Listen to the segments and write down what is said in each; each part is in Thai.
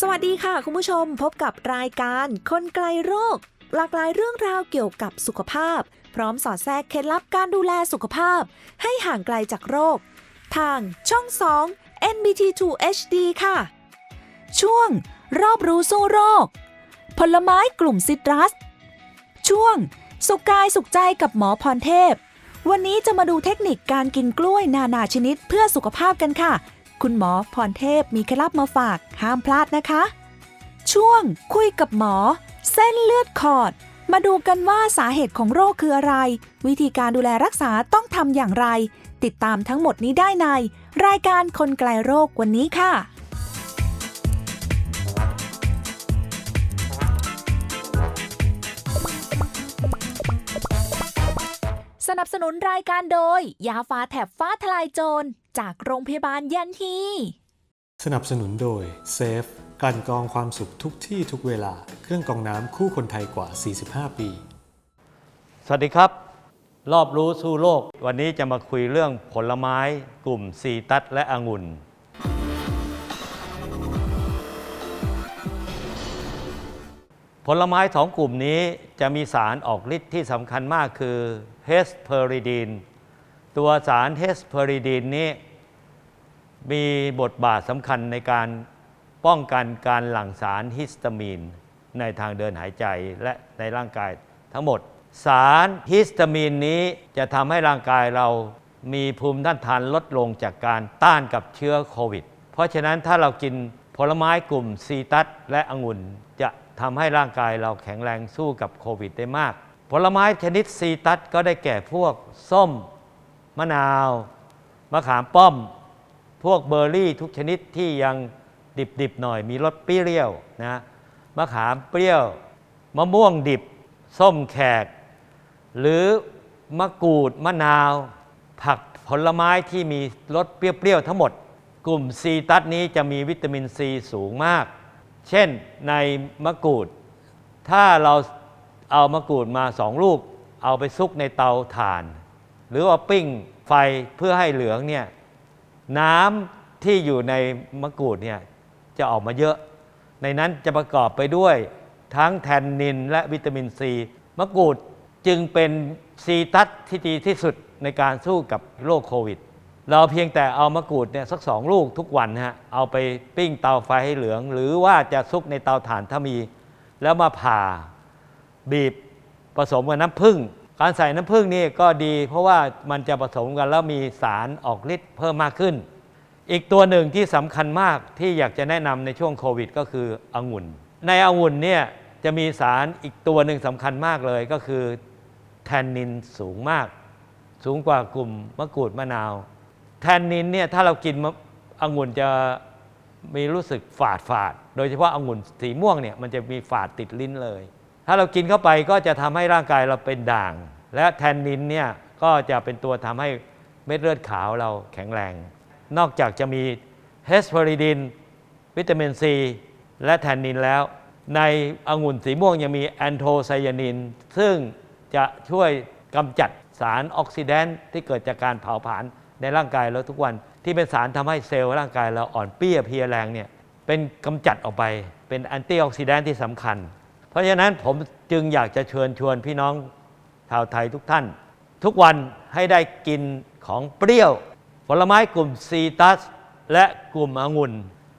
สวัสดีค่ะคุณผู้ชมพบกับรายการคนไกลโรค หลากหลายเรื่องราวเกี่ยวกับสุขภาพ พร้อมสอดแทรกเคล็ดลับการดูแลสุขภาพ ให้ห่างไกลจากโรค ทางช่อง 2 NBT2 HD ค่ะ ช่วง รอบรู้สู้โรค ผลไม้กลุ่มซิตรัส ช่วง สุขกายสุขใจกับหมอพรเทพ วันนี้จะมาดูเทคนิคการกินกล้วยนานาชนิดเพื่อสุขภาพกันค่ะ คุณหมอพรเทพมีเคล็ดลับมาฝากห้ามพลาดนะคะ ช่วงคุยกับหมอ เส้นเลือดขอด มาดูกันว่าสาเหตุของโรคคืออะไร วิธีการดูแลรักษาต้องทำอย่างไร ติดตามทั้งหมดนี้ได้ใน รายการคนไกลโรควันนี้ค่ะ นับสนุนรายการโดย ยาฟ้าแถบฟ้าทลายโจร จากโรงพยาบาลยันฮีสนับสนุนโดยเซฟกลั่นกรองความสุขทุกที่ทุกเวลา เครื่องกรองน้ำคู่คนไทยกว่า 45 ปี สวัสดีครับ รอบรู้สู้โลก วันนี้จะมาคุยเรื่องผลไม้ กลุ่มซีตัสและองุ่น ผลไม้สองกลุ่มนี้จะมีสารออกฤทธิ์ที่สำคัญมากคือ เฮสเพอริดีน ตัวสารเฮสเพอริดีนนี้ มีบทบาทสำคัญในการป้องกันการหลั่งสารฮิสตามีน ในทางเดินหายใจและในร่างกายทั้งหมด สารฮิสตามีนนี้จะทำให้ร่างกายเรามีภูมิต้านทานลดลงจากการต้านกับเชื้อโควิด เพราะฉะนั้นถ้าเรากินผลไม้กลุ่มซีตัสและองุ่นจะทำให้ร่างกายเราแข็งแรงสู้กับโควิดได้มาก ผลไม้ชนิดซีตัสก็ได้แก่พวกส้ม มะนาว มะขามป้อม พวกเบอร์รี่ทุกชนิดที่ยังดิบๆหน่อยมีรสเปรี้ยวนะมะขามเปรี้ยว มะม่วงดิบ ส้มแขก หรือมะกรูดมะนาว ผักผลไม้ที่มีรสเปรี้ยวๆทั้งหมด กลุ่มซีตัสนี้จะมีวิตามินซีสูงมาก เช่นในมะกรูด ถ้าเรา เอามะกรูดมาสองลูก เอาไปซุกในเตาถ่าน หรือว่าปิ้งไฟเพื่อให้เหลืองเนี่ยน้ำที่อยู่ในมะกรูดเนี่ยจะออกมาเยอะ ในนั้นจะประกอบไปด้วยทั้งแทนนินและวิตามินซี มะกรูดจึงเป็นซีตัสที่ดีที่สุดในการสู้กับโรคโควิด เราเพียงแต่เอามะกรูดเนี่ยสักสองลูกทุกวันฮะเอาไปปิ้งเตาไฟให้เหลือง หรือว่าจะซุกในเตาถ่านถ้ามี แล้วมาผ่า บีบผสมกับน้ำผึ้งการใส่น้ำผึ้งนี่ก็ดี เพราะว่ามันจะผสมกันแล้วมีสารออกฤทธิ์เพิ่มมากขึ้น อีกตัวหนึ่งที่สำคัญมากที่อยากจะแนะนำในช่วงโควิด ก็คือองุ่น ในองุ่นเนี่ยจะมีสารอีกตัวหนึ่งสำคัญมากเลยก็คือแทนนินสูงมาก สูงกว่ากลุ่มมะกรูดมะนาว แทนนินเนี่ยถ้าเรากินองุ่นจะมีรู้สึกฝาดฝาด โดยเฉพาะองุ่นสีม่วงเนี่ยมันจะมีฝาดติดลิ้นเลย ถ้าเรากินเข้าไปก็จะทำให้ร่างกายเราเป็นด่าง และแทนนินเนี่ยก็จะเป็นตัวทำให้เม็ดเลือดขาวเราแข็งแรง นอกจากจะมีเฮสเพอริดิน วิตามินซีและแทนนินแล้ว ในองุ่นสีม่วงยังมีแอนโทไซยานิน ซึ่งจะช่วยกำจัดสารออกซิแดนต์ที่เกิดจากการเผาผลาญในร่างกายเราทุกวัน ที่เป็นสารทำให้เซลล์ร่างกายเราอ่อนเปี้ยเพลียแรงเนี่ยเป็นกำจัดออกไป เป็นแอนตี้ออกซิแดนต์ที่สำคัญ เพราะฉะนั้นผมจึงอยากจะเชิญชวนพี่น้องชาวไทยทุกท่าน ทุกวันให้ได้กินของเปรี้ยว ผลไม้กลุ่มซีตัส และกลุ่มองุ่น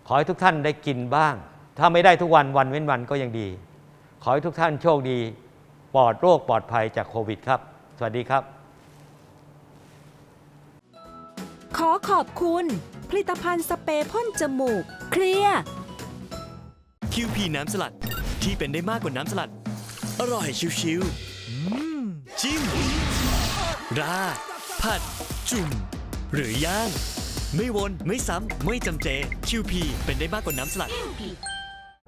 ขอให้ทุกท่านได้กินบ้าง ถ้าไม่ได้ทุกวันวันเว้นวันก็ยังดี ขอให้ทุกท่านโชคดี ปลอดโรคปลอดภัยจากโควิดครับ สวัสดีครับ ขอขอบคุณ ผลิตภัณฑ์สเปรย์พ่นจมูก เคลียร์ คิวพีน้ำสลัด ที่เป็นได้มากกว่าน้ำสลัด อร่อยชิวๆอืมจิ้ม ราดผัด จุ่ม หรือย่างไม่วน ไม่ซ้ำ ไม่จำเจคิวพีเป็นได้มากกว่าน้ำสลัด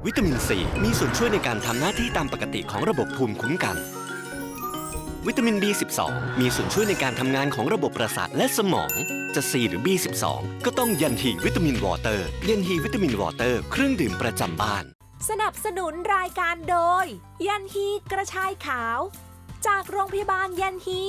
วิตามินซีมีส่วนช่วยในการทำหน้าที่ตามปกติของระบบภูมิคุ้มกัน วิตามิน B12 มีส่วนช่วยในการทำงานของระบบประสาทและสมอง จะ C หรือ B12 ก็ต้องยันฮีวิตามินวอเตอร์ ยันฮีวิตามินวอเตอร์ เครื่องดื่มประจำบ้าน สนับสนุนรายการโดย ยันฮีกระชายขาว จากโรงพยาบาลยันฮี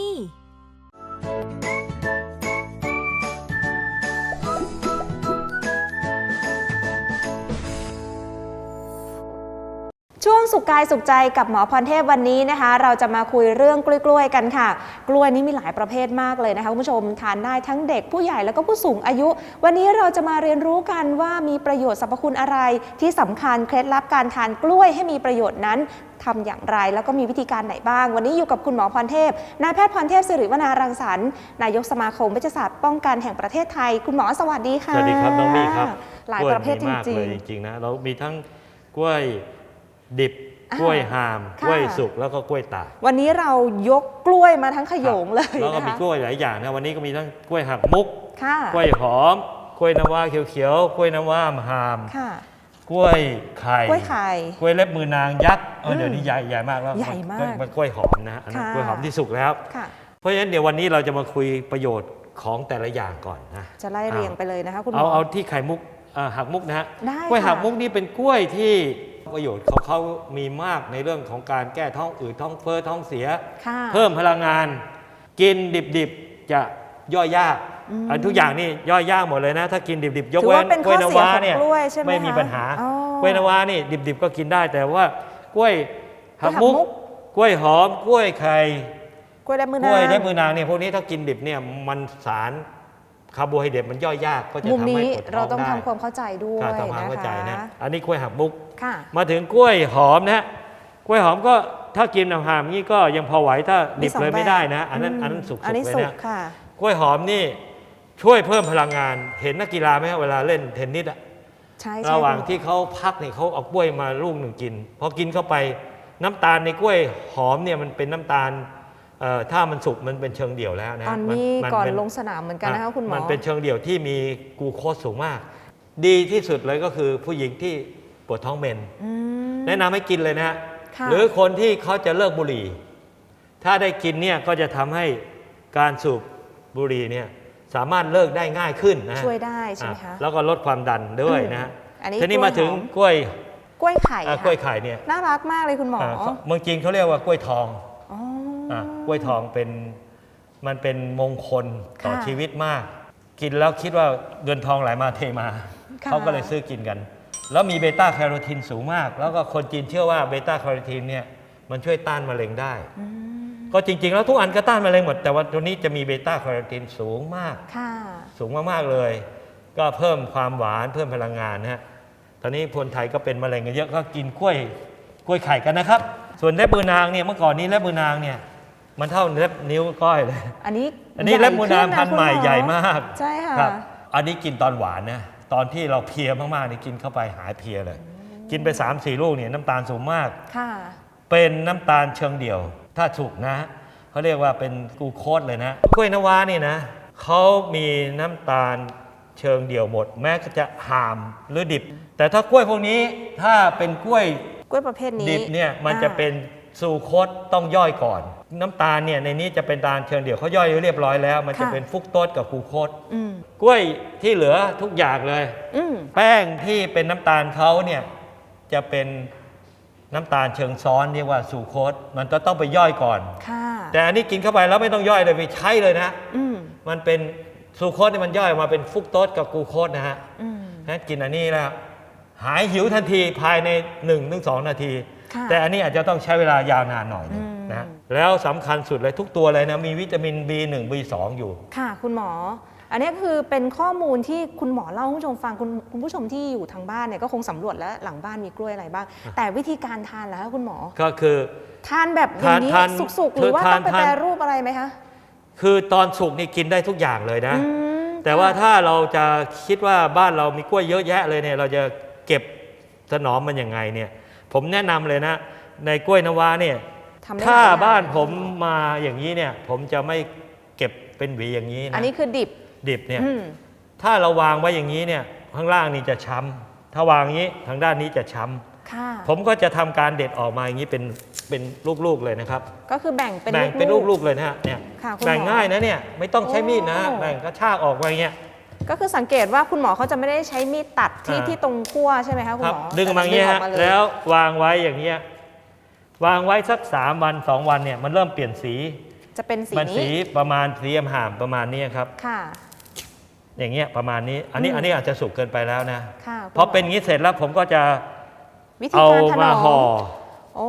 วงสุขกายสุขใจกับหมอพรเทพวันนี้นะคะ เราจะมาคุยเรื่องกล้วยๆกันค่ะ กล้วยนี้มีหลายประเภทมากเลยนะคะคุณผู้ชมทานได้ทั้งเด็กผู้ใหญ่แล้วก็ผู้สูงอายุ วันนี้เราจะมาเรียนรู้กันว่ามีประโยชน์สรรพคุณอะไร ที่สำคัญเคล็ดลับการทานกล้วยให้มีประโยชน์นั้นทำอย่างไรแล้วก็มีวิธีการไหนบ้าง วันนี้อยู่กับคุณหมอพรเทพนายแพทย์พรเทพสิริวนารังสรรค์นายกสมาคมเวชศาสตร์ป้องกันแห่งประเทศไทย คุณหมอสวัสดีค่ะสวัสดีครับน้องมี่ครับหลายกวประเภทจมีมากริเลงยจริงๆนะเรามีทั้งกล้วย ดิบอ่ากล้วยหามค่ะ กล้วยสุกแล้วก็กล้วยตากๆวันนี้เรายกกล้วยมาทั้งขโยงเลยแล้วก็นะมีคะกล้วยหลายอย่างนะวันนี้ก็มีทั้งกล้วยหักมุก ค่ะกล้วยหอม กล้วยน้ำว้าเขียวๆ กล้วยน้ำว้าหาม ค่ะ กล้วยไข่ กล้วยไข่ กล้วยเล็บมือนางยักษ์เอออมเดี๋ยวนี้ใหญ่ใหญ่มากแล้วใหญ่มากนนกล้วยหอมนะอันนั้นค่ะ กล้วยหอมที่สุกแล้ว ค่ะ เพราะฉะนั้นเดี๋ยววันนี้เราจะมาคุยประโยชน์ของแต่ละอย่างก่อนนะจะไล่เรียงไปเลยนะคะคุณหมเอาอ เอาที่ไข่มุกอ่าหักมุกนะฮะได้กล้วยค่ะหักมุกนี่เป็นกล้วยที่ ประโยชน์ของเขามีมากในเรื่องของการแก้ท้องอืดท้องเฟ้อท้องเสีย ค่ะ เพิ่มพลังงาน กินดิบๆจะย่อยยากอันทุกอย่างนี่ย่อยยากหมดเลยนะ ถ้ากินดิบๆ ยกถือเว้ว่านเป็นกล้วยข้อน้ำเสียว้าของเนี่ยกล้วยใช่ไหมไม่มีคะปัญหาอ๋อกล้วยน้ำว้านี่ดิบๆก็กินได้แต่ว่ากล้วยหักมุกกล้วยหักมุก กล้วยหอมกล้วยไข่ กล้วยและมือกนางล้วยและมือนางเนี่ยพวกนี้ถ้ากินดิบเนี่ยมันสารคาร์โบไฮเดรตมันย่อยยากก็จะมุมทำให้นี้ปวดท้เราองต้องได้ทำความเข้าใจด้วยการนะทำความเข้าใจนะคะ อันนี้กล้วยหักมุกค่ะ มาถึงกล้วยหอมนะฮะกล้วยหอมก็ถ้ากินน้ำหามนี้ก็ยังพอไหวถ้าดิบสงเลยไม่แบบได้นะ อันนั้นมอันนั้นสุกๆอันนี้เลยสุกนะค่ะกล้วยหอมนี่ช่วยเพิ่มพลังงานเห็นนักกีฬาไหมฮะเวลาเล่นเทนนิสอะใช่ใช่ระหว่างคุณมอที่เขาพักเนี่ยเขาเอากล้วยมาลูกหนึ่งกินพอกินเข้าไปน้ำตาลในกล้วยหอมเนี่ยมันเป็นน้ำตาลเอ่อถ้ามันสุกมันเป็นเชิงเดี่ยวแล้วนะตอนมันี้มัก่อนเป็ลงสนามเหมือนกันนะคะคุณหมอมันเป็นเชิงเดี่ยวที่มีกลูโคสสูงมาก ดีที่สุดเลยก็คือผู้หญิงที่ ปวดท้องเมนอืมแนะนำให้กินเลยนะฮะค่ะหรือคนที่เขาจะเลิกบุหรี่ ถ้าได้กินเนี่ยก็จะทำให้การสูบบุหรี่เนี่ยสามารถเลิกได้ง่ายขึ้นนะช่วยได้ใช่ไหมคะอะแล้วก็ลดความดันด้วยนะฮะอันนี้ทีนี้กล้วยมาถึงหอมกล้วยกล้วยไข่อะค่ะกล้วยไข่เนี่ยน่ารักมากเลยคุณหมออะเขาเมืองจีนเขาเรียกว่ากล้วยทองอ๋อออะกล้วยทองเป็นมันเป็นมงคลต่อค่ะชีวิตมาก กินแล้วคิดว่าเงินทองไหลมาเทมาค่ะเขาก็เลยซื้อกินกัน แล้วมีเบต้าแคโรทีนสูงมาก แล้วก็คนจีนเชื่อว่าเบต้าแคโรทีนเนี่ยมันช่วยต้านมะเร็งได้ก็จริง ๆ แล้วทุกอันก็ต้านมะเร็งหมด แต่ว่าตัวนี้จะมีเบต้าแคโรทีนสูงมาก ค่ะ สูงมาก ๆ เลย ก็เพิ่มความหวานเพิ่มพลังงานนะฮะ ตอนนี้คนไทยก็เป็นมะเร็งกันเยอะก็กินกล้วยกล้วยไข่กันนะครับ ส่วนเล็บมือนางเนี่ยเมื่อก่อนนี้เล็บมือนางเนี่ยมันเท่าเล็บนิ้วก้อยเลย อันนี้อันนี้ใหญ่เล็บมือนางขึ้ะพันธุ์ใหม่คุณอใหญ่มากใช่ค่ะ ครับ อันนี้กินตอนหวานนะ ตอนที่เราเพลียมากๆนี่กินเข้าไปหายเพลียเลย กินไป3ามสี่ลูกเนี่ยน้ำตาลสูงมาก ค่ะ เป็นน้ำตาลเชิงเดี่ยว ถ้าถูกนะเขาเรียกว่าเป็นกลูโคสเลยนะกล้วยน้ำว้านี่นะเขามีน้ำตาลเชิงเดี่ยวหมด แม้จะหามหรือดิบ แต่ถ้ากล้วยพวกนี้ถ้าเป็นกล้วยกล้วยประเภทนี้ดิบเนี่ยมันจะอ่าเป็นซูโคสต้องย่อยก่อน น้ำตาลเนี่ยในนี้จะเป็นตาลเชิงเดี่ยวเขาย่อยเรียบร้อยแล้ว มันจะเป็นฟรุกโตสกับกลูโคสอืมกล้วยที่เหลือทุกอย่างเลย อืมแป้งที่เป็นน้ำตาลเขาเนี่ยจะเป็นน้ำตาลเชิงซ้อนเรียกว่าสูโคสมันจะต้องไปย่อยก่อน ค่ะแต่อันนี้กินเข้าไปแล้วไม่ต้องย่อยเลยไปใช้เลยนะ อืมมันเป็นสูโคสเนี่ยมันย่อยออกมาเป็นฟรุกโตสกับกลูโคสนะฮะ อืม นะกินอันนี้แล้วหายหิวทันทีภายใน1นถึงสนาที ค่ะแต่อันนี้อาจจะต้องใช้เวลายาวนานหน่อยหนึงอืม นะแล้วสำคัญสุดเลยทุกตัวเลยนะมีวิตามิน B1 B2 อยู่ ค่ะ คุณหมอ อันนี้คือเป็นข้อมูลที่คุณหมอเล่าให้คุณผู้ชมฟังคุณคุณผู้ชมที่อยู่ทางบ้านเนี่ยก็คงสำรวจแล้วหลังบ้านมีกล้วยอะไรบ้าง แต่วิธีการทานแล้วคะคุณหมอ ก็คือ ทานแบบอย่างนี้ทานสุกๆ หรือว่าทานต้องไปทาน แปรรูปอะไรไหมคะ คือตอนสุกนี่กินได้ทุกอย่างเลยนะ อืม แต่ว่าถ้าเราจะคิดว่าบ้านเรามีกล้วยเยอะแยะเลยเนี่ยเราจะเก็บถนอมมันยังไงเนี่ยผมแนะนำเลยนะ ในกล้วยน้ำว้าเนี่ย ทำได้ถ้าหลยอย่งบ้านผมมาอย่างนี้เนี่ย ผมจะไม่เก็บเป็นหวีอย่างนี้อันนะนี้คือดิบดิบเนี่ย อืมถ้าเราวางไว้อย่างนี้เนี่ยข้างล่างนี่จะช้ำถ้าวางอย่างนี้ทางด้านนี้จะช้ำค่ะผมก็จะทำการเด็ดออกมาอย่างนี้เป็นเป็นลูกๆเลยนะครับก็คือแบ่งเป็นแบ่งเป็นๆลูก ๆ เลยนะฮะเนี่ยค่ะคุณหมอ แบ่งง่ายนะเนี่ยไม่ต้องใช้มีดนะโอ้ แบ่งกระชากออกมาอย่างเงี้ย ก็คือสังเกตว่าคุณหมอเขาจะไม่ได้ใช้มีดตัดที่อ่า ที่ตรงขั้วใช่ไหมคะคุณครับหมอดึงออกมาอย่างเงี้ยแต่ฮะดึงออกมาเยแล้ววางไว้อย่างเงี้ย วางไว้สักสามวันสองวันเนี่ยมันเริ่มเปลี่ยนสี จะเป็นสีมันนี้สีประมาณสีอมหามประมาณนี้ครับ ค่ะ อย่างเงี้ยประมาณนี้ อันนี้อืม อันนี้อาจจะสุกเกินไปแล้วนะค่ะคุณพอหมเป็นอย่างนี้เสร็จแล้วผมก็จะวิธีเอาการถนมาอมห่อโอ้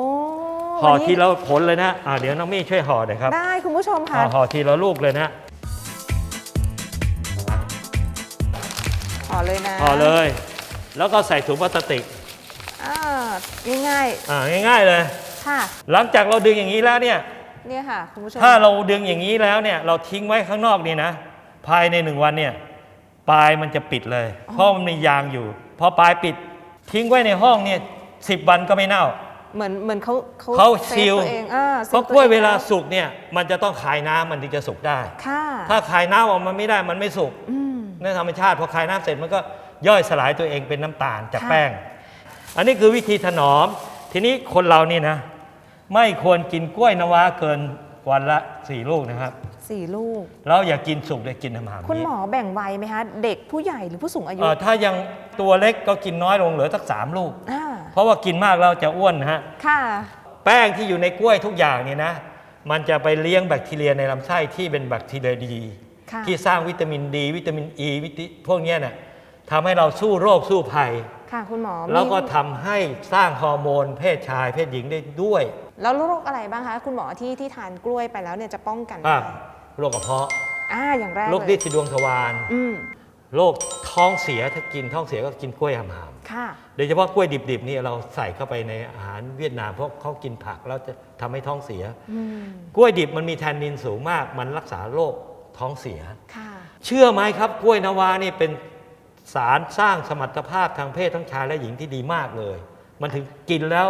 ห่อวันนี้ทีละผลเลยนะอ่าเดี๋ยวน้องมี่ช่วยห่อหน่อยครับได้คุณผู้ชมค่ะอ่าห่อทีละลูกเลยนะห่อเลยนะห่อเลย แล้วก็ใส่ถุงพลาสติกอ่าง่ายอ่าง่ายๆเลย ๆ ค่ะ หลังจากเราดึงอย่างนี้แล้วเนี่ยเนี่ยค่ะคุณผู้ชมถ้าเราดึงอย่างนี้แล้วเนี่ยเราทิ้งไว้ข้างนอกนี่นะ ภายในหนึ่งวันเนี่ยปลายมันจะปิดเลย เพราะมันมียางอยู่พอปลายปิดทิ้งไว้ในห้องเนี่ยสิบวันก็ไม่เน่า เหมือนเหมือนเขาเขาเขาซฟซีลตัวเองอ่าซฟเพราะตักล้วยองเวลาสุกเนี่ยมันจะต้องคายน้ำมันถึงจะสุกได้ค่ะถ้าคายน้ำออกมาไม่ได้มันไม่สุกอืมในธรรมชาติพอคายน้ำเสร็จมันก็ย่อยสลายตัวเองเป็นน้ำตาลจากค่ะแป้ง อันนี้คือวิธีถนอม ทีนี้คนเรานี่นะ ไม่ควรกินกล้วยน้ำว้าเกินวันละสี่ลูกนะครับ สี่ลูก แล้วอย่ากินสุกเลยกินหามๆคุณนี้หมอแบ่งวัยไหมคะ เด็กผู้ใหญ่หรือผู้สูงอายุเอ่อถ้ายังตัวเล็กก็กินน้อยลงเหลือสักสามลูก อ่าเพราะว่ากินมากแล้วจะอ้วนนะฮะ ค่ะ แป้งที่อยู่ในกล้วยทุกอย่างเนี่ยนะ มันจะไปเลี้ยงแบคทีเรียในลำไส้ที่เป็นแบคทีเรียดี ค่ะ ที่สร้างวิตามินดี วิตามินอ e, ีวิตพวกเนี้ยเนี่ยทำให้เราสู้โรคสู้ภัย ค่ะคุณหมอแล้วก็มีทำให้สร้างฮอร์โมนเพศชายเพศหญิงได้ด้วย แล้วโรคอะไรบ้างคะ คุณหมอที่ที่ทานกล้วยไปแล้วเนี่ยจะป้องกันอะได้โรคกระเพาะอ่าอย่างแรกโรคเลดิ้ยนที่ดวงทวารอืมโรคท้องเสียถ้ากินท้องเสียก็กินกล้วยหามค่ะ ๆโดยเฉพาะกล้วยดิบๆนี่เราใส่เข้าไปในอาหารเวียดนามเพราะเขากินผักแล้วจะทำให้ท้องเสีย อืมกล้วยดิบมันมีแทนนินสูงมาก มันรักษาโรคท้องเสีย ค่ะเชื่อไหมครับกล้วยนาวานี่เป็นสารสร้างสมรรถภาพทางเพศทั้งชายและหญิงที่ดีมากเลย มันถึงกินแล้ว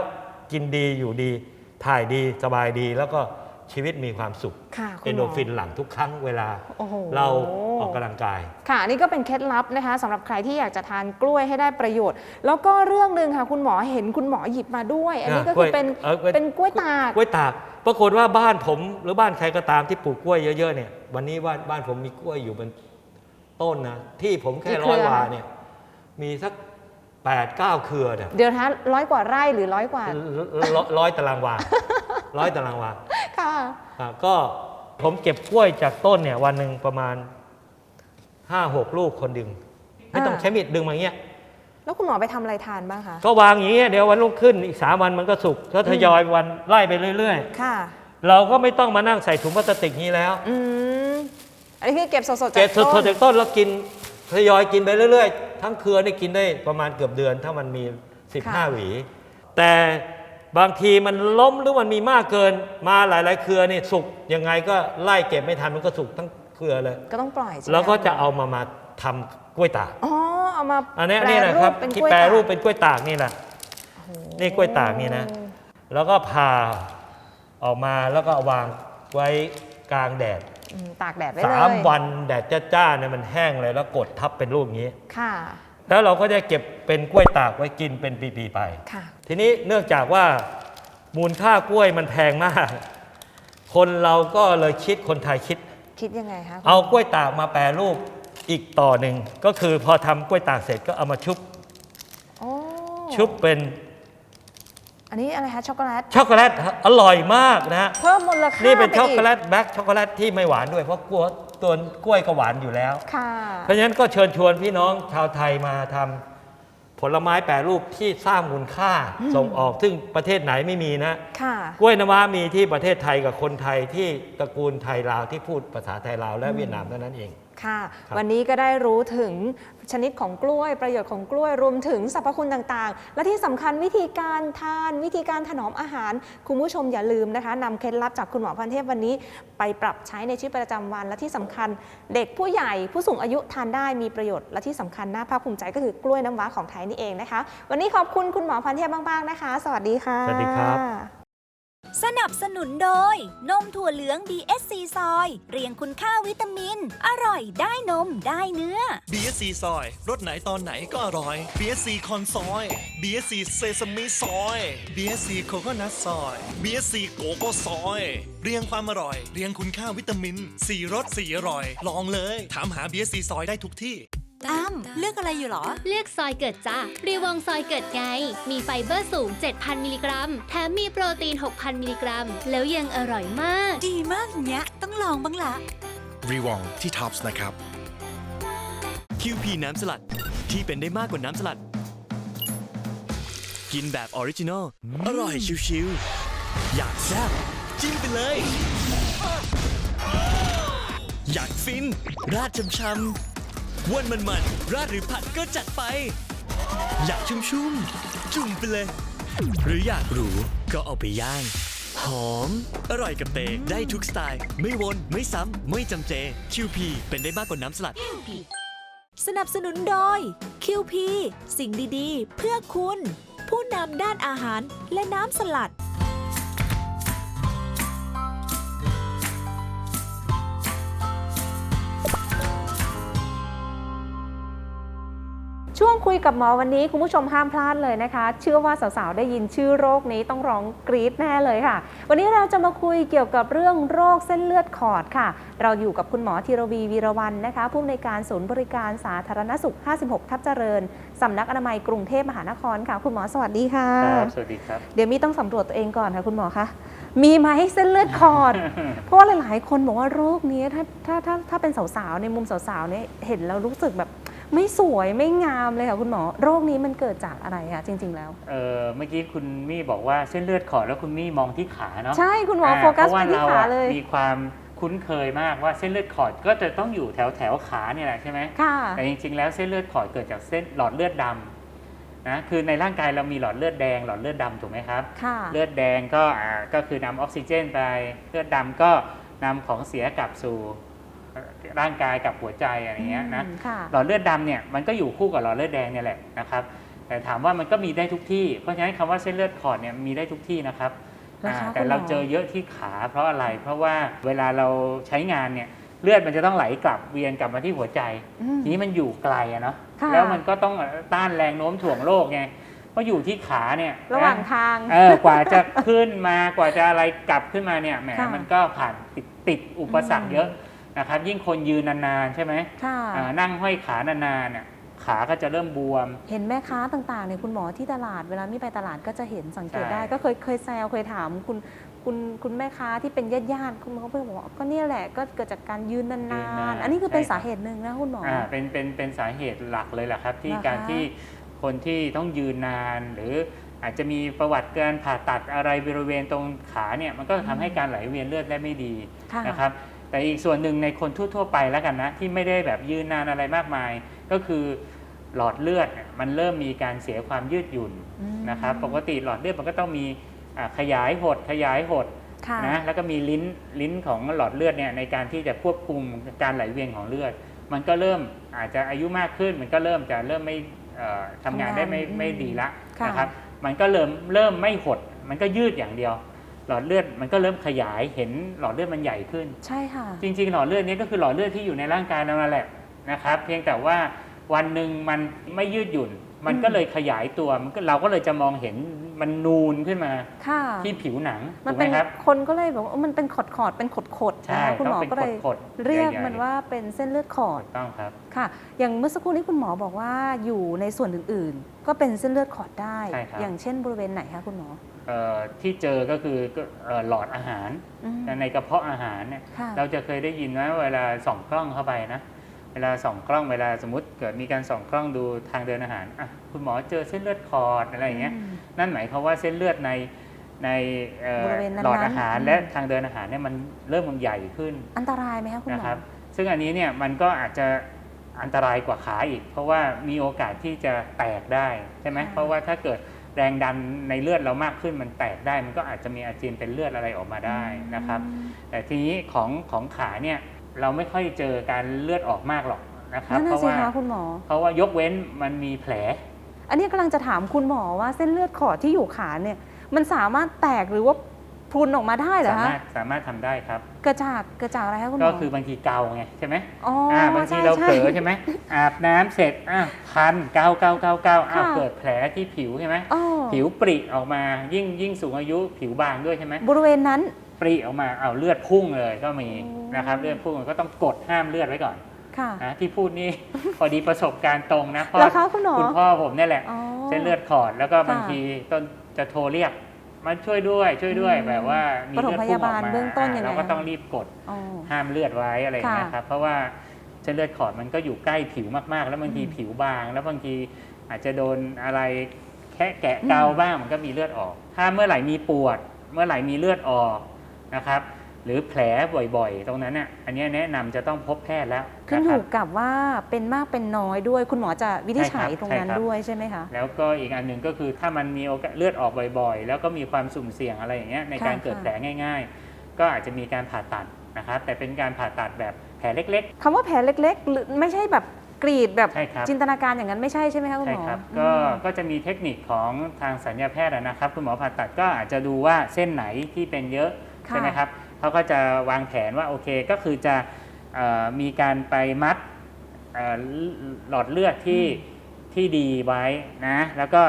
กินดีอยู่ดี ถ่ายดีสบายดีแล้วก็ชีวิตมีความสุขค่ะคุณหมอเอนโดรฟินหลั่งทุกครั้งเวลา โอ้โห เราออกกำลังกาย ค่ะอันนี่ก็เป็นเคล็ดลับนะคะสำหรับใครที่อยากจะทานกล้วยให้ได้ประโยชน์ แล้วก็เรื่องหนึ่งค่ะ คุณหมอเห็นคุณหมอหยิบมาด้วย อันนี้ก็คือเป็นเออเป็นกล้วยตาก กล้วยตาก ปรากฏว่าบ้านผมหรือบ้านใครก็ตามที่ปลูกกล้วยเยอะๆเนี่ยวันนี้บ้านบ้านผมมีกล้วยอยู่เป็นต้นนะที่ผมแค่กี่เคร้รือ อยคะวาเนี่ยมีสัก แปดเก้าเครือเนี่ยเดี๋ยวนะร้อยกว่าไร่หรือร้อยกว่า ร้อยร้อยตารางวาร้อยตารางวาค่ะอะก็ผมเก็บกล้วยจากต้นเนี่ยวันหนึ่งประมาณห้าหกลูกคนดึง ไม่ต้องอ่าใช้มีดดึงมาอย่างเงี้ย แล้วคุณหมอไปทำอะไรทานบ้างคะ ก็วางอย่างเงี้ยเดี๋ยววันรุ่งขึ้นอีกสามวันมันก็สุกก็ทยอยวันไล่ไปเรื่อย ค่ะ ๆ เราก็ไม่ต้องมานั่งใส่ถุงพลาสติกนี้แล้ว อืม อันนี้คือเก็บสดๆจากเก็บสต้ดนๆจากต้นแล้วกิน ทยอยกินไปเรื่อยๆ ทั้งเครือนี่กินได้ประมาณเกือบเดือน ถ้ามันมี 15 หวี แต่บางทีมันล้มหรือมันมีมากเกินมาหลาย ๆ เครือนี่สุกยังไงก็ไล่เก็บไม่ทันมันก็สุกทั้งเครือเลย ก็ต้องปล่อยใช่ไหมแล้วก็จะคเอามามาทำกล้วยตากอ๋อเอามาอันนี้นี่นะครับเป็นที่กล้วยแปรตากรูปเป็นกล้วยตากนี่แหละนี่กล้วยตากนี่นะ แล้วก็ผ่าออกมาแล้วก็เอาวางไว้กลางแดด อืมตากแดดไว้เลยสามวันแดดจ้าๆเนี่ยมันแห้งเลยแล้วกดทับเป็นรูปอย่างนี้ ค่ะ แล้วเราก็จะเก็บเป็นกล้วยตากไว้กินเป็นปีๆไป ค่ะ ทีนี้เนื่องจากว่ามูลค่ากล้วยมันแพงมาก คนเราก็เลยคิดคนไทยคิด คิดยังไงคะเอากล้วยตากมาแปรรูปอีกต่อหนึ่ง ก็คือพอทำกล้วยตากเสร็จก็เอามาชุบ โอ้ชุบเป็น อันนี้อะไรคะช็อกโกแลต ช็อกโกแลตฮะอร่อยมากนะฮะเพิ่มมูลค่านี่เป็นไช็อกโกแลตแบล็คช็อกโกแลตที่ไม่หวานด้วยเพราะกลัวตัวกล้วยก็หวานอยู่แล้ว ค่ะ เพราะฉะนั้นก็เชิญชวนพี่น้องชาวไทยมาทำผลไม้แปรรูปที่สร้างมูลค่าส่งออกซึ่งประเทศไหนไม่มีนะค่ะกล้วยน้ำว้ามีที่ประเทศไทยกับคนไทยที่ตระกูลไทยลาวที่พูดภาษาไทยลาวและเวียดนามเท่านั้นเอง ค่ะ ครับ วันนี้ก็ได้รู้ถึงชนิดของกล้วย ประโยชน์ของกล้วยรวมถึงสรรพคุณต่างๆ และที่สำคัญวิธีการทานวิธีการถนอมอาหาร คุณผู้ชมอย่าลืมนะคะนำเคล็ดลับจากคุณหมอพันเทพวันนี้ ไปปรับใช้ในชีวิตประจำวัน และที่สำคัญ เด็กผู้ใหญ่ผู้สูงอายุทานได้มีประโยชน์และที่สำคัญน่าภาคภูมิใจก็คือกล้วยน้ำว้าของไทยนี่เองนะคะ วันนี้ขอบคุณคุณหมอพันเทพมากๆนะคะ สวัสดีค่ะ สวัสดีครับ สนับสนุนโดย นมถั่วเหลือง DSC ซอย เรียงคุณค่าวิตามิน อร่อยได้นมได้เนื้อ BSC ซอยรสไหนตอนไหนก็อร่อย BSC คอนซอย BSC เซซามิซอย BSC โคโคนัทซอย BSC โกโก้ซอย เรียงความอร่อย เรียงคุณค่าวิตามิน4รส4อร่อย ลองเลย ถามหา BSC ซอยได้ทุกที่ อ้ำเลือกอะไรอยู่หรอ เลือกซอยเกิดจ้ารีวองซอยเกิดไง มีไฟเบอร์สูง 7,000 มิลลิกรัม แถมมีโปรตีน 6,000 มิลลิกรัม แล้วยังอร่อยมาก ดีมากเนี้ย ต้องลองบ้างละรีวองที่ท็อปส์นะครับ QP น้ำสลัดที่เป็นได้มากกว่าน้ำสลัด กินแบบออริจินอล อร่อยชิวๆ อยากแซ่บจิ้มไปเลย อยากฟิน ราดช่ำๆ วันมันมันๆราดหรือผัดก็จัดไป อยากชุ่มชุ่มๆจุ่มไปเลย หรืออยากหรูก็เอาไปย่าง หอม อร่อยกับเตได้ทุกสไตล์ ไม่วนไม่ซ้ำ ไม่จำเจ QP เป็นได้มากกว่าน้ำสลัด สนับสนุนโดย QP สิ่งดีๆ เพื่อคุณ ผู้นำด้านอาหารและน้ำสลัด คุยกับหมอวันนี้คุณผู้ชมห้ามพลาดเลยนะคะ เชื่อว่าสาวๆ ได้ยินชื่อโรคนี้ต้องร้องกรี๊ดแน่เลยค่ะ วันนี้เราจะมาคุยเกี่ยวกับเรื่องโรคเส้นเลือดขอดค่ะ เราอยู่กับคุณหมอธีรวีวีรวันนะคะ ผู้อำนวยการศูนย์บริการสาธารณสุข 56 ทับเจริญสำนักอนามัยกรุงเทพมหานครค่ะ คุณหมอสวัสดีค่ะครับสวัสดีครับเดี๋ยวมีต้องสำรวจตัวเองก่อนค่ะคุณหมอคะมีไหมเส้นเลือดขอด เพราะว่าหลายๆ คนบอกว่าโรคนี้ถ้าถ้าถ้าถ้าเป็นสาวๆในมุมสาวๆเนี่ยเห็นแล้วรู้สึกแบบ ไม่สวยไม่งามเลยค่ะคุณหมอ โรคนี้มันเกิดจากอะไรคะจริง ๆ แล้วเออเมื่อกี้คุณมี่บอกว่าเส้นเลือดขอดแล้วคุณมี่มองที่ขาเนาะใช่คุณหมอาโฟกัสเพราะไปว่าที่เราขาอะเลยมีความคุ้นเคยมากว่าเส้นเลือดขอดก็จะต้องอยู่แถวแถวขาเนี่ยแหละใช่ไหมค่ะแต่จริง ๆ แล้วเส้นเลือดขอดเกิดจากเส้นหลอดเลือดดำนะคือในร่างกายเรามีหลอดเลือดแดงหลอดเลือดดำถูกไหมครับค่ะเลือดแดงก็อ่าก็คือนำออกซิเจนไปเลือดดำก็นำของเสียกลับสู่ ร่างกายกับหัวใจอะไรอย่างเงี้ยนะอืมค่ะหลอดเลือดดำเนี่ยมันก็อยู่คู่กับหลอดเลือดแดงเนี่ยแหละนะครับ แต่ถามว่ามันก็มีได้ทุกที่ เพราะฉะนั้นคำว่าเส้นเลือดขอดเนี่ยมีได้ทุกที่นะครับแล้วคะอ่าแต่คุณหมอเราเจอเยอะที่ขาเพราะอะไร เพราะว่าเวลาเราใช้งานเนี่ยเลือดมันจะต้องไหลกลับเวียนกลับมาที่หัวใจอืมทีนี้มันอยู่ไกลอะเนาะค่ะแล้วมันก็ต้องต้านแรงโน้มถ่วงโลกไงเพราะอยู่ที่ขาเนี่ยระหว่างนทางเออกว่าจะขึ้นมากว่าจะอะไรกลับขึ้นมาเนี่ยแหมค่ะมันก็ผ่านติดติดอุปสรรคอืมเยอะ นะครับยิ่งคนยืนนานๆใช่ไหมค่ะอ่านั่งห้อยขานานๆเนี่ยขาก็จะเริ่มบวม เห็นแม่ค้าต่างๆเนี่ยคุณหมอที่ตลาดเวลามีไปตลาดก็จะเห็นสังเกตใช่ได้ก็เคยเคยแซวเคยถามคุณคุณคุณแม่ค้าที่เป็นญาติญาติๆคุณหมอก็เพิ่งบอกว่าก็เนี่ยแหละก็เกิดจากการยืนนานๆ อันนี้คือเป็นสาเหตุหนึ่งนะคุณหมอออ่าเป็นเป็นเป็นสาเหตุหลักเลยแหละครับ ที่เหรอคะ การที่คนที่ต้องยืนนาน หรืออาจจะมีประวัติการผ่าตัดอะไรบริเวณตรงขาเนี่ยมันก็ทำให้การไหลเวียนเลือดได้ไม่ดีค่ะ นะครับ แต่อีกส่วนหนึ่งในคนทั่ว ๆ ไปแล้วกันนะที่ไม่ได้แบบยืนนานอะไรมากมาย ก็คือหลอดเลือดเนี่ยมันเริ่มมีการเสียความยืดหยุ่นอืมนะครับปกติหลอดเลือดมันก็ต้องมีอ่าขยายหดขยายหดค่ะนะแล้วก็มีลิ้นลิ้นของหลอดเลือดเนี่ยในการที่จะควบคุมการไหลเวียนของเลือด มันก็เริ่มอาจจะอายุมากขึ้น มันก็เริ่มจะเริ่มไม่เอ่อทำงานได้ไม่ทำงานไม่ดีละค่ะนะครับมันก็เริ่มเริ่มไม่หด มันก็ยืดอย่างเดียว หลอดเลือดมันก็เริ่มขยายเห็นหลอดเลือดมันใหญ่ขึ้น ใช่ค่ะ จริง ๆ หลอดเลือดนี้ก็คือหลอดเลือดที่อยู่ในร่างกายเรานั่นแหละนะครับ เพียงแต่ว่าวันหนึ่งมันไม่ยืดหยุ่น มันก็เลยขยายตัวมันก็เราก็เลยจะมองเห็นมันนูนขึ้นมาค่ะที่ผิวหนังมันถูกไหเป็มนครับคนก็เลยบอกว่ามันเป็นขอดขอดๆเป็นขดขดๆใช่นะคะคุณหมอต้องเป็นก็เลยขดๆเรียกใหญ่ๆมันว่าเป็นเส้นเลือดขอดถูกต้องครับค่ะ อย่างเมื่อสักครู่นี้คุณหมอบอกว่าอยู่ในส่วนอื่น ๆ ก็เป็นเส้นเลือดขอดได้ใช่ครับอย่างเช่นบริเวณไหนคะคุณหมอเอ่อ ที่เจอก็คือก็เอ่อหลอดอาหารอืมในกระเพาะอาหารเนี่ยค่ะเราจะเคยได้ยินว่าเวลาส่องกล้องเข้าไปนะเวลาส่องกล้องเวลาสมมติเกิดมีการส่องกล้องดูทางเดินอาหารอะคุณหมอเจอเส้นเลือดคอดอะไรอย่างเงี้ยอืมนั่นหมายความว่าเส้นเลือดในในเอ่อบริเวณนั้นๆหลอดอาหารอืมและทางเดินอาหารเนี่ยมันเริ่มมันใหญ่ขึ้น อันตรายไหมคะคุณหมนะอครับซึ่งอันนี้เนี่ยมันก็อาจจะอันตรายกว่าขาอีก เพราะว่ามีโอกาสที่จะแตกได้ใช่ไหมค่ะเพราะว่าถ้าเกิด แรงดันในเลือดเรามากขึ้นมันแตกได้ มันก็อาจจะมีอาเจียนเป็นเลือดอะไรออกมาได้นะครับ แต่ทีนี้ของของขาเนี่ยเราไม่ค่อยเจอการเลือดออกมากหรอกนะครับนั่นเพน่ะราะสิว่าคะคุณหมอเพราะว่ายกเว้นมันมีแผล อันนี้กำลังจะถามคุณหมอว่าเส้นเลือดขอดที่อยู่ขาเนี่ย มันสามารถแตกหรือว่าพรุนออกมาได้เหรอสาคะมารถสามารถทำได้ครับเกิดจากเกิดจากอะไรคะคุณหมก็อคือบางทีเกาไงใช่ไหมอ๋ออ่าบางทีเราเผลอใช่ไหมอาบน้ำเสร็จอะคันเกาเกาเกาเกาอ้าวค่ะ เกิดแผลที่ผิวใช่ไหมอ๋อผิวปริออกมายิ่งยิ่งสูงอายุผิวบางด้วยใช่ไหมบริเวณนั้น ปริออกมาเอาวเลือดพุ่งเลยก็มีโอ้ นะครับเลือดพุ่งก็ต้องกดห้ามเลือดไว้ก่อนค่ะนะที่พูดนี่ พอดีประสบการณ์ตรงนะเพราะแล้วคะคุณหมอคุณพ่อผมเนี่ยแหละ อ๋อ เส้นเลือดขอดแล้วก็บางค่ะทีต้นจะโทรเรียก มาช่วยด้วยช่วยด้วยอืมแบบว่ามีปฐมเลือดพพุ่งยาออบาลกมาเบื้องต้นยังไงเราก็คะ ต้องรีบกดอ๋อ ห้ามเลือดไว้อะไรอย่างเงี้ยค่ะครับเพราะว่าเส้นเลือดขอดมันก็อยู่ใกล้ผิวมากๆ แล้วบางทีอืมผิวบาง แล้วบางทีอาจจะโดนอะไรแค่แกะเกาอืม บ้างมันก็มีเลือดออก ถ้าเมื่อไหร่มีปวด เมื่อไหร่มีเลือดออกนะครับ หรือแผลบ่อยๆ ตรงนั้นน่ะอันเนี้ยแนะนำจะต้องพบแพทย์แล้วขึ้นนะอครับยู่กับว่าเป็นมากเป็นน้อยด้วย คุณหมอจะวินิจฉัยใช่ครับตรงนั้นใช่ครับด้วยใช่ไหมคะแล้วก็อีกอันหนึ่งก็คือถ้ามันมีโอกาสเลือดออกบ่อยๆ แล้วก็มีความสุ่มเสี่ยงอะไรอย่างเงี้ยในการค่ะเกิดแผลง่าย ๆ ก็อาจจะมีการผ่าตัดนะครับแต่เป็นการผ่าตัดแบบแผลเล็กคำว่าแผลเล็กๆหรือไม่ใช่แบบกรีดแบบใช่ครับจินตนาการอย่างนั้นไม่ใช่ใช่ไหมคะคุณใช่หมอครับอืก็มก็จะมีเทคนิคของทางสัญญาแพทย์อะนะครับ คุณหมอผ่าตัดก็อาจจะดูว่าเส้นไหนที่เป็นเยอะค่ะใช่ไหมครับ เขาก็จะวางแผนว่าโอเคก็คือจะเอ่อมีการไปมัดเอ่อหลอดเลือดที่ที่ดีไว้นะแล้วก็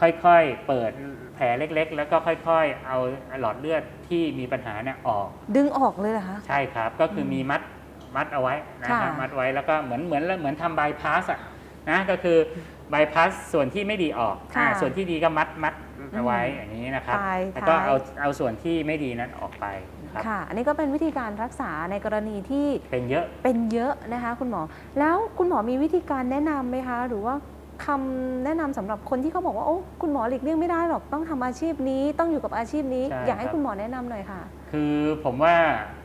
ค่อยๆเปิดแผลเล็กๆ แล้วก็ค่อยๆ เอาหลอดเลือดที่มีปัญหาเนี่ยออก ดึงออกเลยเหรอคะ ใช่ครับก็คือมีมัดมัดเอาไว้นะครับค่ะมัดไว้แล้วก็เหมือนเหมือนเหมือนทำบายพาสอะนะก็คือบายพาสส่วนที่ไม่ดีออกค่ะอ่าส่วนที่ดีก็มัดมัดอืมเอาไว้อย่างนี้นะครับปลายแล้วก็ท้ายเอาเอาส่วนที่ไม่ดีนั้นออกไป ครับค่ะ อันนี้ก็เป็นวิธีการรักษาในกรณีที่เป็นเยอะ เป็นเยอะนะคะ คุณหมอ แล้วคุณหมอมีวิธีการแนะนำไหมคะ หรือว่าคำแนะนำสำหรับคนที่เขาบอกว่าโอ้คุณหมอหลีกเลี่ยงไม่ได้หรอกต้องทำอาชีพนี้ ต้องอยู่กับอาชีพนี้ ใช่อยากให้ครับ คุณหมอแนะนำหน่อยค่ะ คือผมว่า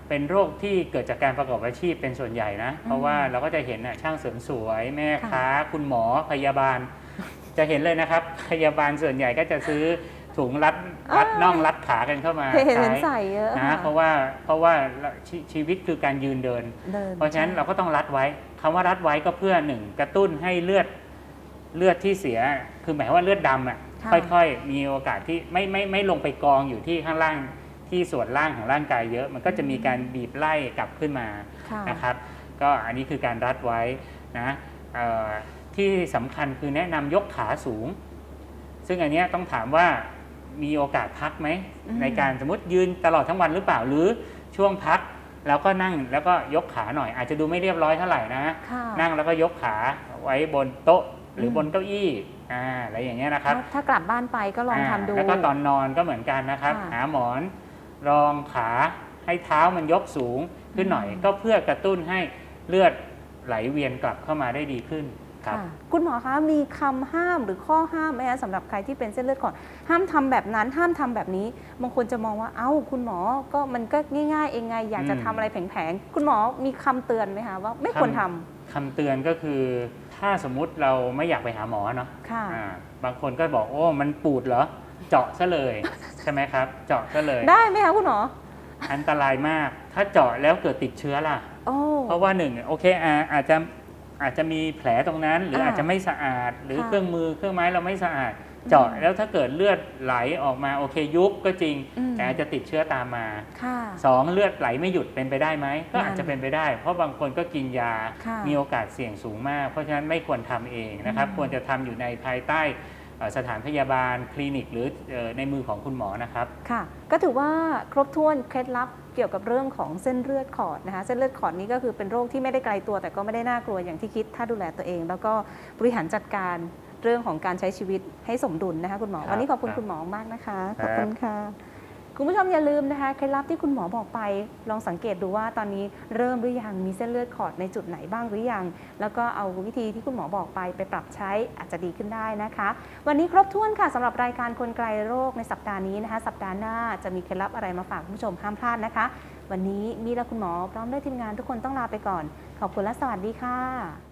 เป็นโรคที่เกิดจากการประกอบอาชีพเป็นส่วนใหญ่นะ เพราะว่าเราก็จะเห็นน่ะช่างเสริมสวยแม่ค้า คุณหมอพยาบาล จะเห็นเลยนะครับ พยาบาลส่วนใหญ่ก็จะซื้อ ถุงรัดรัดอ่าน่องรัดขากันเข้ามาเห็นเห็นใช้ใส่เยอะนะค่ะเพราะว่าเพราะว่าชชีวิตคือการยืนเดินเดินเพราะฉะนั้นใช่เราก็ต้องรัดไว้คำว่ารัดไว้ก็เพื่อหนึ่งกระตุ้นให้เลือดเลือดที่เสีย คือหมายความว่าเลือดดำอะค่ะค่อยๆ มีโอกาสที่ไม่ไม่ไม่ลงไปกองอยู่ที่ข้างล่างที่ส่วนล่างของร่างกายเยอะ มันก็จะมีการบีบไล่กลับขึ้นมาค่ะนะครับ ก็อันนี้คือการรัดไว้นะเอ่อที่สำคัญคือแนะนำยกขาสูง ซึ่งอันเนี้ยต้องถามว่า มีโอกาสพักไหม อืม ในการสมมติยืนตลอดทั้งวันหรือเปล่าหรือช่วงพัก แล้วก็นั่งแล้วก็ยกขาหน่อย อาจจะดูไม่เรียบร้อยเท่าไหร่นะ ค่ะ นั่งแล้วก็ยกขาไว้บนโต๊ะหรือม บนเก้าอี้อ่าอะไรอย่างเงี้ยนะครับถ้าถ้ากลับบ้านไปก็ลองทำดูาแล้วก็ตอนนอนก็เหมือนกันนะครับ ค่ะหาหมอนรองขาให้เท้ามันยกสูงขึ้นหน่อย อืม ก็เพื่อกระตุ้นให้เลือดไหลเวียนกลับเข้ามาได้ดีขึ้น ครับค่ะคุณหมอคะมีคำห้ามหรือข้อห้ามไหมคะสำหรับใครที่เป็นเส้นเลือดขอดห้ามทำแบบนั้นห้ามทำแบบนี้บางคนจะมองว่าเอ้าคุณหมอก็มันก็ง่ายๆ เองไงอยากจะอืมทำอะไรแผงๆคุณหมอมีคำเตือนไหมคะว่าไม่ควรทำคำเตือนก็คือ ถ้าสมมุติเราไม่อยากไปหาหมอเนาะค่ะอ่าบางคนก็บอกโอ้มันปูดเหรอเจาะซะเลยใช่ไหมครับ เจาะซะเลยได้ไหมคะคุณหมออันตรายมาก ถ้าเจาะแล้วเกิดติดเชื้อล่ะโอ้เพราะว่าหนึ่งโอเคอาอาจจะ อาจจะมีแผลตรงนั้น หรืออ่าอาจจะไม่สะอาด หรือค่ะเครื่องมือเครื่องไม้เราไม่สะอาด เจาะแล้วถ้าเกิดเลือดไหลออกมาโอเคยุบก็จริงอืมแต่อาจจะติดเชื้อตามมาค่ะสองเลือดไหลไม่หยุดเป็นไปได้ไหมก็นั่นอาจจะเป็นไปได้ เพราะบางคนก็กินยาค่ะมีโอกาสเสี่ยงสูงมาก เพราะฉะนั้นไม่ควรทำเองนะครับอืมควรจะทำอยู่ในภายใต้เอ่อ สถานพยาบาลคลินิก หรือเอ่อในมือของคุณหมอนะครับ ค่ะ ก็ถือว่าครบถ้วนเคล็ดลับเกี่ยวกับเรื่องของเส้นเลือดขอดนะคะเส้นเลือดขอดนี้ก็คือเป็นโรคที่ไม่ได้ไกลตัว แต่ก็ไม่ได้น่ากลัวอย่างที่คิด ถ้าดูแลตัวเอง แล้วก็บริหารจัดการเรื่องของการใช้ชีวิตให้สมดุลนะคะคุณหมอครับวันนี้ขอบคุณครับคุณหมอมากนะคะคขรับอบคุณค่ะ คุณผู้ชมอย่าลืมนะคะเคล็ดลับที่คุณหมอบอกไป ลองสังเกตดูว่าตอนนี้เริ่มหรือยังมีเส้นเลือดขอดในจุดไหนบ้างหรือยัง แล้วก็เอาวิธีที่คุณหมอบอกไปไปปรับใช้อาจจะดีขึ้นได้นะคะ วันนี้ครบถ้วนค่ะสำหรับรายการคนไกลโรคในสัปดาห์นี้นะคะ สัปดาห์หน้าจะมีเคล็ดลับอะไรมาฝากคุณผู้ชมห้ามพลาดนะคะ วันนี้มีและคุณหมอพร้อมด้วยทีมงานทุกคนต้องลาไปก่อน ขอบคุณและสวัสดีค่ะ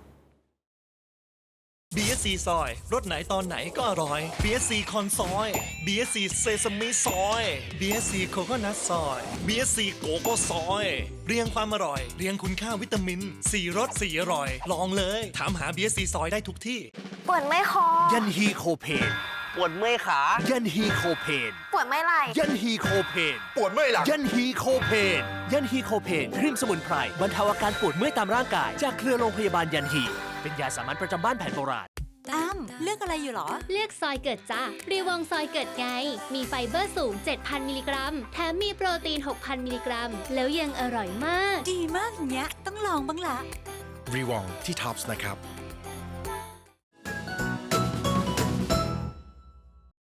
BSC ซอยรสไหนตอนไหนก็อร่อย BSC คอนซอย BSC เซซามิซอย BSC โคโคนัทซอย BSC โกโก้ซอย เรียงความอร่อย เรียงคุณค่าวิตามิน4รส4อร่อย ลองเลย ถามหา BSC ซอยได้ทุกที่ ปวดไม่คอ ยันฮีโคเพน ปวดเมื่อยขา ยันฮีโคเพน ปวดไม่ไหล่ยันฮีโคเพน ปวดเมื่อยหลัง ยันฮีโคเพน ยันฮีโคเพนครีมสมุนไพรบรรเทาอาการปวดเมื่อยตามร่างกาย จากเครือโรงพยาบาลยันฮีเป็นยาสามัญประจำบ้านแผนโบราณอ้ำเลือกอะไรอยู่หรอ เลือกซอยเกิดจ้ารีวองซอยเกิดไง มีไฟเบอร์สูง 7,000 มิลลิกรัม แถมมีโปรตีน 6,000 มิลลิกรัม แล้วยังอร่อยมาก ดีมากอย่างเงี้ย ต้องลองบ้างละ รีวองที่ท็อปส์นะครับ